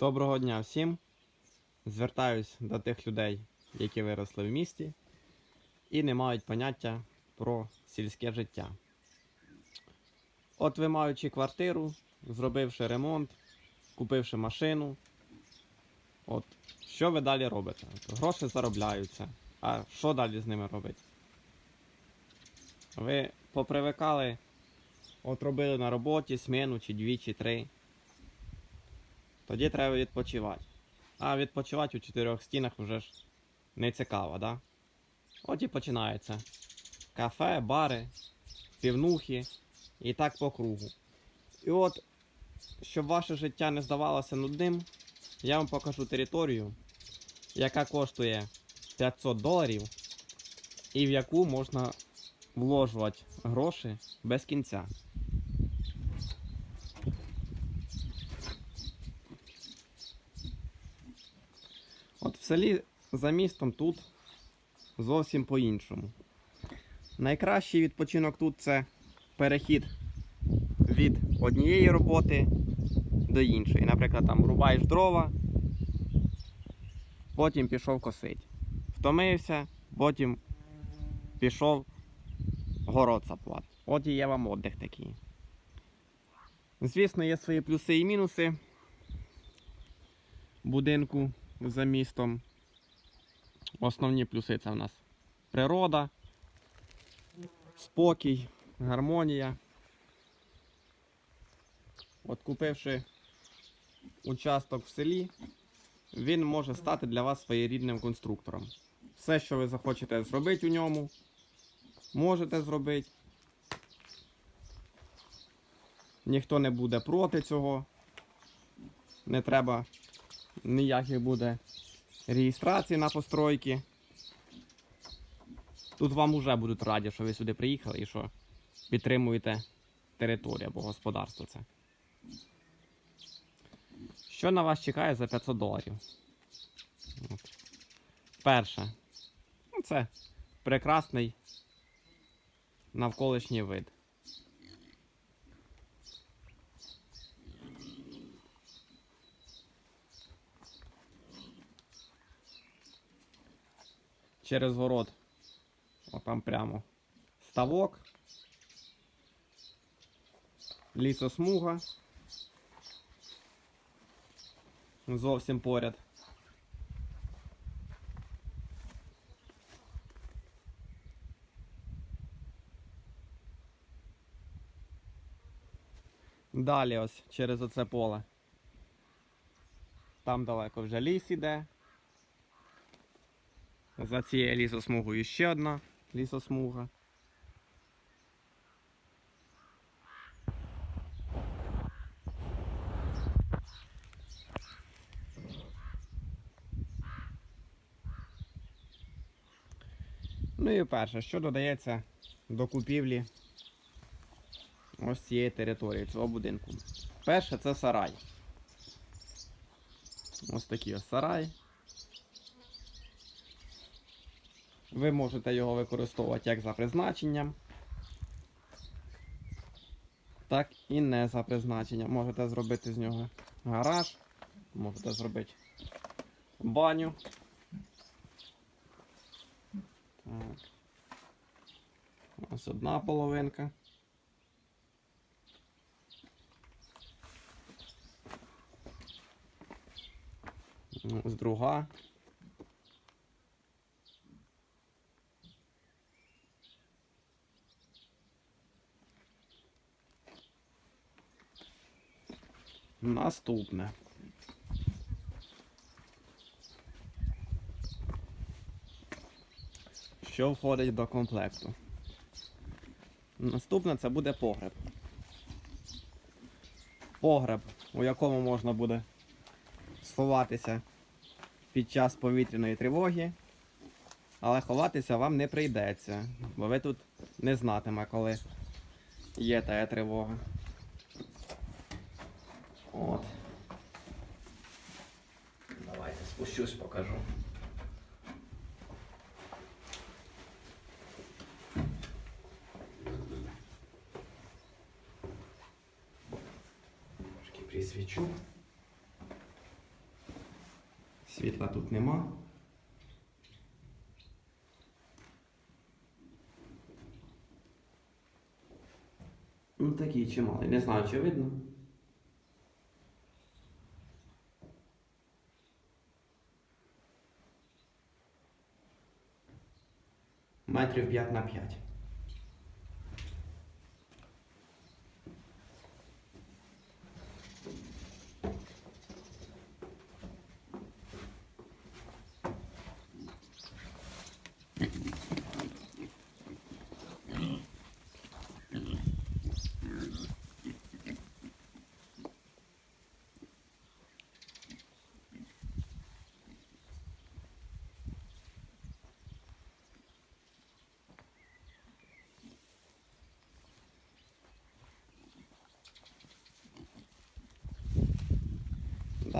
Доброго дня всім. Звертаюсь до тих людей, які виросли в місті і не мають поняття про сільське життя. От ви маючи квартиру, зробивши ремонт, купивши машину. От що ви далі робите? Гроші заробляються. А що далі з ними робити? Ви попривикали, от робили на роботі сміну чи дві, чи три. Тоді треба відпочивати. А відпочивати у чотирьох стінах вже ж не цікаво, да? От і починається. Кафе, бари, півнухи і так по кругу. І от, щоб ваше життя не здавалося нудним, я вам покажу територію, яка коштує 500 доларів, і в яку можна вложувати гроші без кінця. Селі за містом тут зовсім по-іншому. Найкращий відпочинок тут це перехід від однієї роботи до іншої. Наприклад, там рубаєш дрова, потім пішов косить. Втомився, потім пішов город сапувати. От і є вам отдих такий. Звісно, є свої плюси і мінуси будинку за містом. Основні плюси це в нас природа, спокій, гармонія. От купивши участок в селі, він може стати для вас своєрідним конструктором. Все, що ви захочете зробити у ньому, можете зробити. Ніхто не буде проти цього. Не треба ніяких буде реєстрацій на постройки. Тут вам вже будуть раді, що ви сюди приїхали і що підтримуєте територію або господарство це. Що на вас чекає за 500 доларів? От. Перше. Ну, це прекрасний навколишній вид. Через город. Отам прямо ставок. Лісосмуга. Зовсім поряд. Далі ось через оце поле. Там далеко вже ліс іде. За цією лісосмугою ще одна лісосмуга. Ну і перше, що додається до купівлі ось цієї території, цього будинку. Перше це сарай. Ось такий ось сарай. Ви можете його використовувати як за призначенням, так і не за призначенням. Можете зробити з нього гараж, можете зробити баню. Так. Ось одна половинка. Ось друга. Наступне. Що входить до комплекту? Наступне це буде погреб. Погреб, у якому можна буде сховатися під час повітряної тривоги, але ховатися вам не прийдеться, бо ви тут не знатиме, коли є та тривога. От. Спущусь, покажу. Трошки присвічу. Світла тут нема. Ну такий чималий. Не знаю, чи видно. Метрів 5 на 5.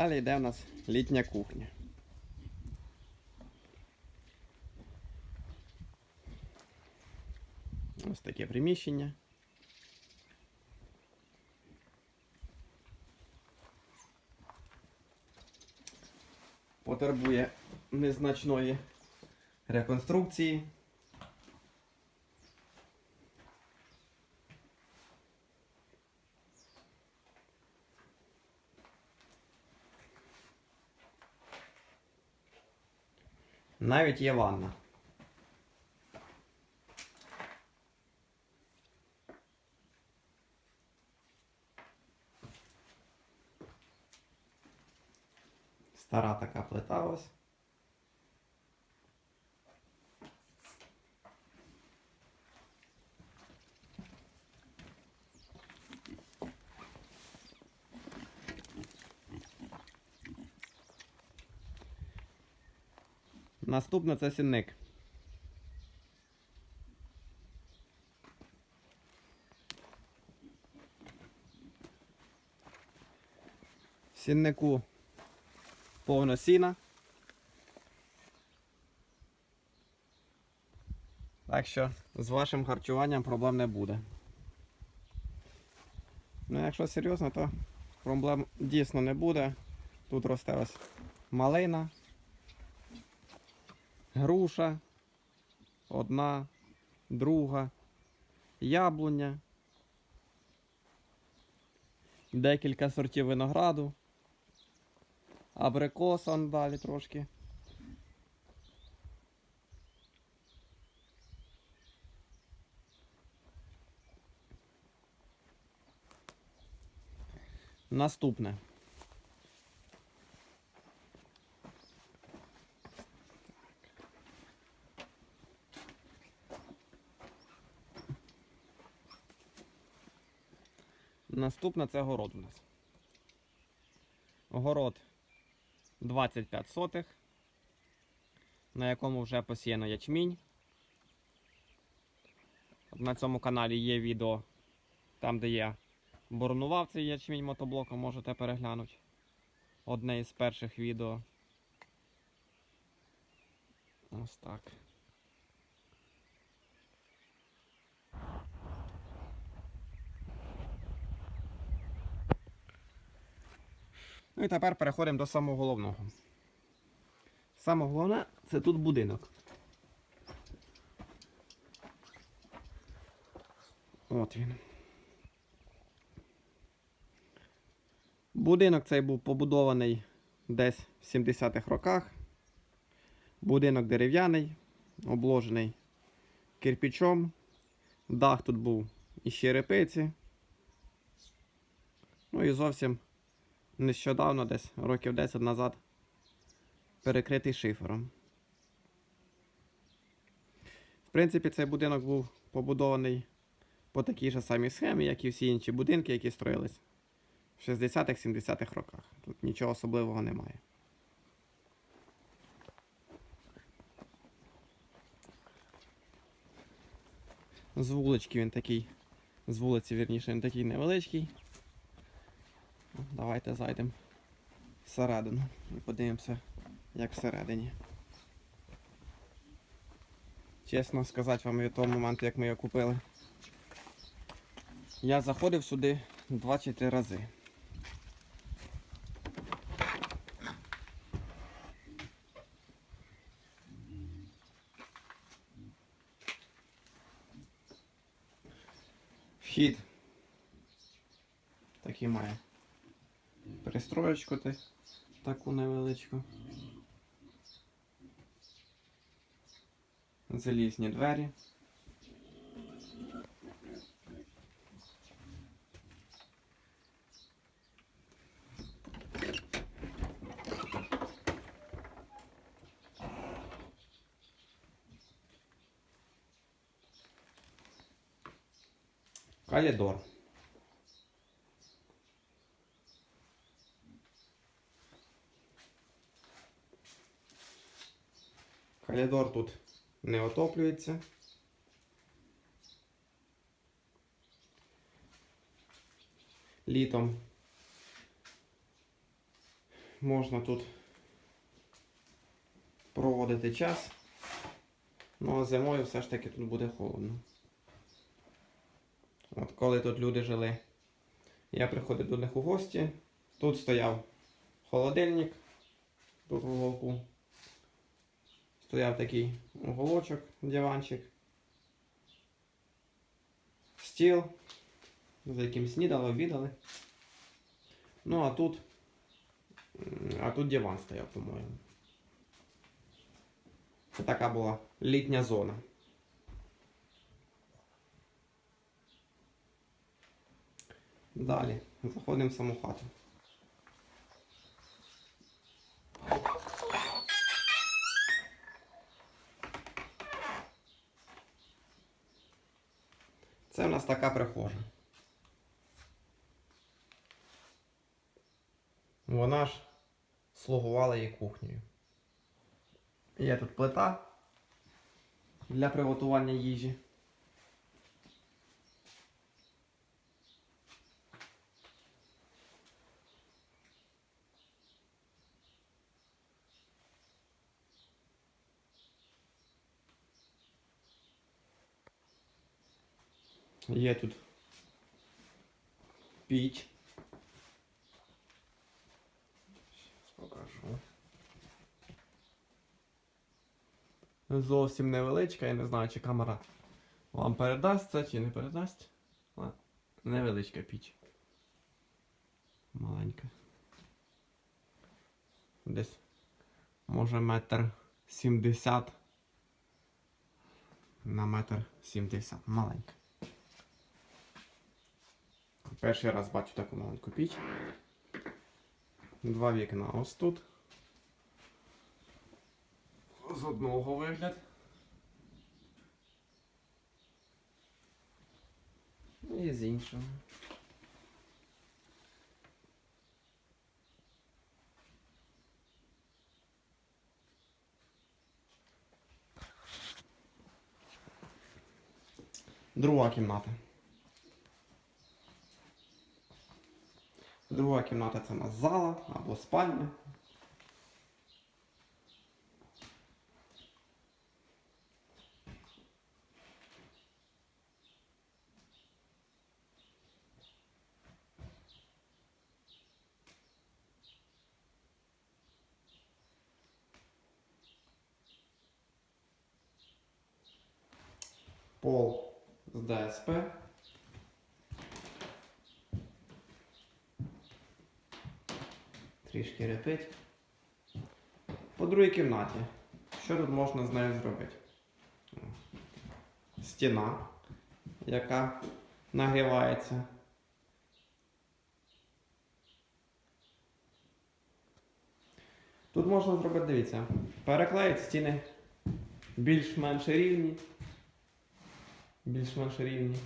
Далі йде у нас літня кухня. Ось таке приміщення. Потребує незначної реконструкції. Навіть є ванна. Стара така плита ось. Наступне це сінник. В сіннику повно сіна. Так що з вашим харчуванням проблем не буде. Ну, якщо серйозно, то проблем дійсно не буде. Тут росте ось малина, груша, одна, друга, яблуня, декілька сортів винограду, абрикосан далі трошки. Наступне. Наступне це город у нас. Город 25 сотих, на якому вже посіяно ячмінь. На цьому каналі є відео, там де я боронував цей ячмінь мотоблоком, можете переглянути. Одне із перших відео. Ось так. Ну і тепер переходимо до самого головного. Саме головне це тут будинок. От він. Будинок цей був побудований десь в 70-х роках. Будинок дерев'яний, обложений кирпичом. Дах тут був із черепиці. Ну і зовсім нещодавно, десь років 10 назад, перекритий шифером. В принципі, цей будинок був побудований по такій же самій схемі, як і всі інші будинки, які строїлись в 60-х-70-х роках. Тут нічого особливого немає. З вулички він такий, з вулиці, вірніше, він такий невеличкий. Тобто, давайте зайдемо всередину і подивимося, як всередині. Чесно сказати вам від того моменту, як ми його купили. Я заходив сюди 2 рази. Вхід такий має. Пристроєчку ти таку невеличку. Залізні двері. Калідор. Коридор тут не отоплюється. Літом можна тут проводити час, ну а зимою все ж таки тут буде холодно. От коли тут люди жили, я приходив до них у гості. Тут стояв холодильник, тут в уголку. Стояв такий уголочок, диванчик. Стіл, за яким снідали, обідали. Ну а тут. А тут диван стояв, по-моєму. Це така була літня зона. Далі заходимо в саму хату. Це в нас така прихожа. Вона ж слугувала її кухнею. Є тут плита для приготування їжі. Є тут піч. Покажу. Зовсім невеличка, я не знаю, чи камера вам передасть це, чи не передасть. Невеличка піч. Маленька. Десь може метр сімдесят на метр сімдесят. Маленька. Перший раз бачу таку маленьку піч. Два вікна ось тут. З одного вигляд. І з іншого. Друга кімната. Друга кімната це у нас зала або спальня. Пол з ДСП. Трішки репить. По другій кімнаті. Що тут можна з нею зробити? Стіна, яка нагрівається. Тут можна зробити, дивіться, переклеїти стіни більш-менш рівні. Більш-менш рівні.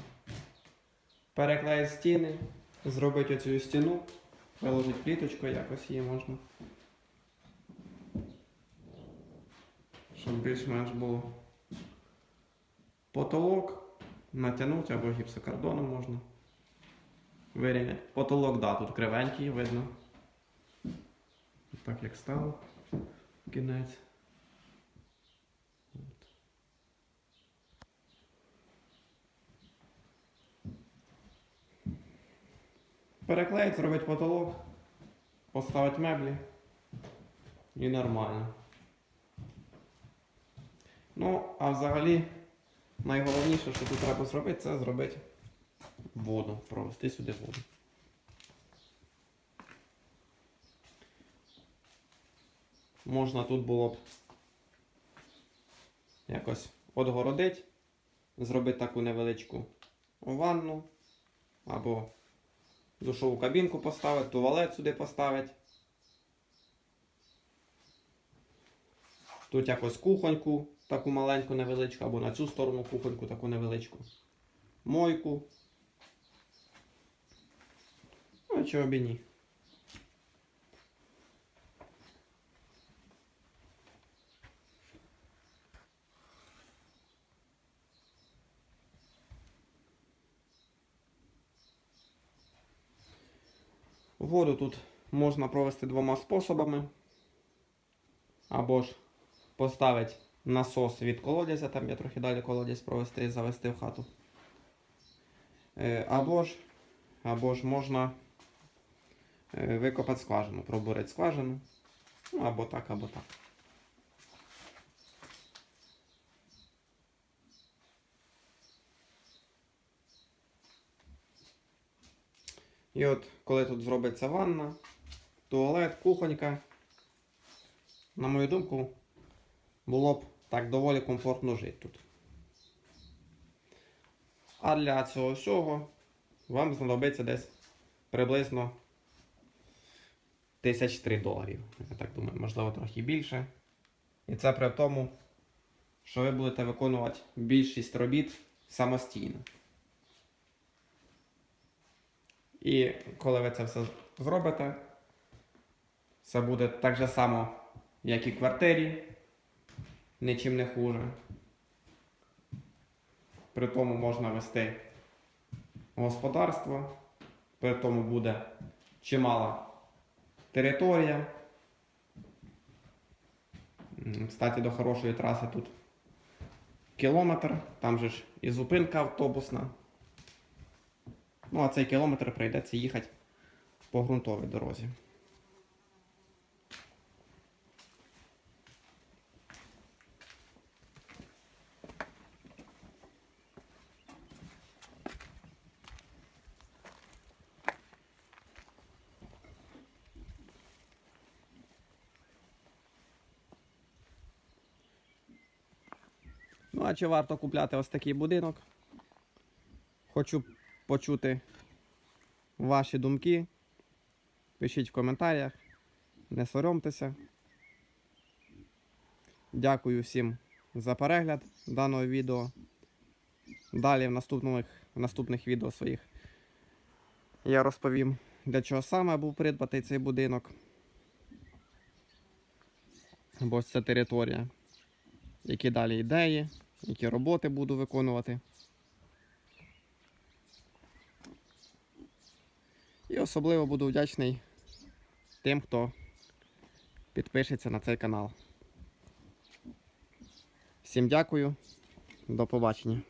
Переклеїти стіни, зробити оцю стіну, приложити пліточку, якось її можна. Щоб більш-менш було потолок натягнути або гіпсокардоном можна. Вирівняти. Потолок, да, тут кривенький, видно. Так як стало. Кінець. Переклеїть, зробити потолок, поставити меблі і нормально. Ну, а взагалі найголовніше, що тут треба зробити, це зробити воду, провести сюди воду. Можна тут було б якось отгородити, зробити таку невеличку ванну, або душову кабінку поставити, туалет сюди поставити. Тут якось кухоньку, таку маленьку невеличку, або на цю сторону кухоньку таку невеличку. Мойку. Ну, чого б і ні. Воду тут можна провести двома способами. Або ж поставити насос від колодязя, там я трохи далі колодязь провести і завести в хату. Е, Або ж, або ж можна е, викопати скважину, пробурити скважину. Ну, або так, або так. І от коли тут зробиться ванна, туалет, кухонька, на мою думку, було б так доволі комфортно жити тут. А для цього всього вам знадобиться десь приблизно тисяч три доларів. Я так думаю, можливо, трохи більше. І це при тому, що ви будете виконувати більшість робіт самостійно. І коли ви це все зробите, це буде так же само, як і в квартирі, нічим не хуже. При тому можна вести господарство, при тому буде чимала територія. Кстати, до хорошої траси тут кілометр, там же ж і зупинка автобусна. Ну, а цей кілометр прийдеться їхати по ґрунтовій дорозі. Ну, а чи варто купляти ось такий будинок? Хочу почути ваші думки. Пишіть в коментарях. Не соромтеся. Дякую всім за перегляд даного відео. Далі в наступних, в наступних відео своїх я розповім, для чого саме був придбатий цей будинок. Бо це територія. Які далі ідеї, які роботи буду виконувати. І особливо буду вдячний тим, хто підпишеться на цей канал. Всім дякую, до побачення.